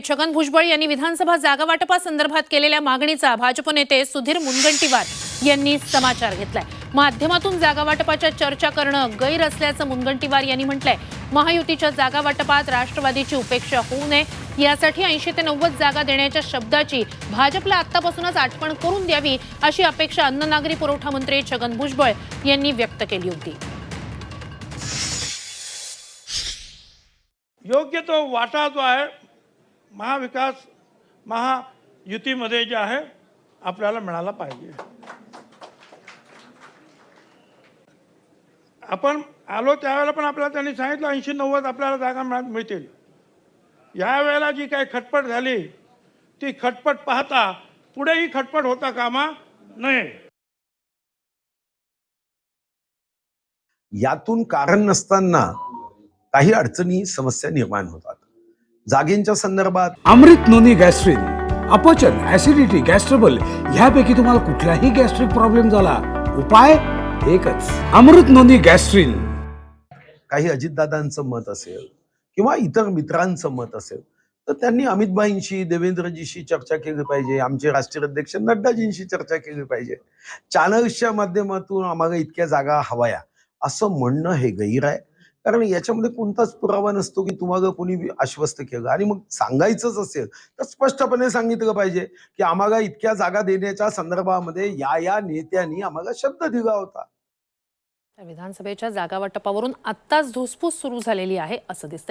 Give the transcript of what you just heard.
छगन भुजबळ यांनी विधानसभा जागा वाटपासंदर्भात केलेल्या मागणीचा भाजप नेते सुधीर मुनगंटीवार यांनी समाचार घेतलाय. माध्यमातून जागा वाटपाच्या चर्चा करणं गैर असल्याचं मुनगंटीवार यांनी म्हटलंय. महायुतीच्या जागा वाटपात राष्ट्रवादीची उपेक्षा होऊ नये यासाठी ऐंशी ते नव्वद जागा देण्याच्या शब्दाची भाजपला आतापासूनच आठवण करून द्यावी अशी अपेक्षा अन्न नागरी पुरवठा मंत्री छगन भुजबळ यांनी व्यक्त केली होती. योग्य तो वाटा जो आहे महाविकास महायुतीमध्ये जे आहे आपल्याला मिळाला पाहिजे. आपण आलो त्यावेळेला पण आपल्याला त्यांनी सांगितलं ऐंशी नव्वद आपल्याला जागा मिळा मिळतील. यावेळेला जी काही खटपट झाली ती खटपट पाहता पुढेही खटपट होता कामा नये. यातून कारण नसताना काही अडचणी समस्या निर्माण होतात. जागेंच्या संदर्भात. अमृत नोनी गॅस्ट्रिन अपचन ऍसिडिटी गॅस्ट्रबल ह्यापैकी तुम्हाला कुठलाही गॅस्ट्रिक प्रॉब्लेम झाला उपाय एकच अमृत नोनी गॅस्ट्रिन. काही अजितदादांचं मत असेल किंवा इतर मित्रांचं मत असेल तर त्यांनी अमितभाईंशी देवेंद्रजीशी चर्चा केली पाहिजे. आमचे राष्ट्रीय अध्यक्ष नड्डाजींशी चर्चा केली पाहिजे. चॅनल्सच्या माध्यमातून आम्हाला इतक्या जागा हवाया असं म्हणणं हे गैर आहे. कारण याच्यामध्ये कोणताच पुरावा नसतो की तुम्हाला कोणी आश्वस्त केलं. आणि मग सांगायचंच असेल तर स्पष्टपणे सांगितलं पाहिजे की आम्हाला इतक्या जागा देण्याच्या संदर्भामध्ये या या नेत्यांनी आम्हाला शब्द दिला होता. विधानसभेच्या जागा वाटपावरून आत्ताच धुसफूस सुरू झालेली आहे असं दिसतं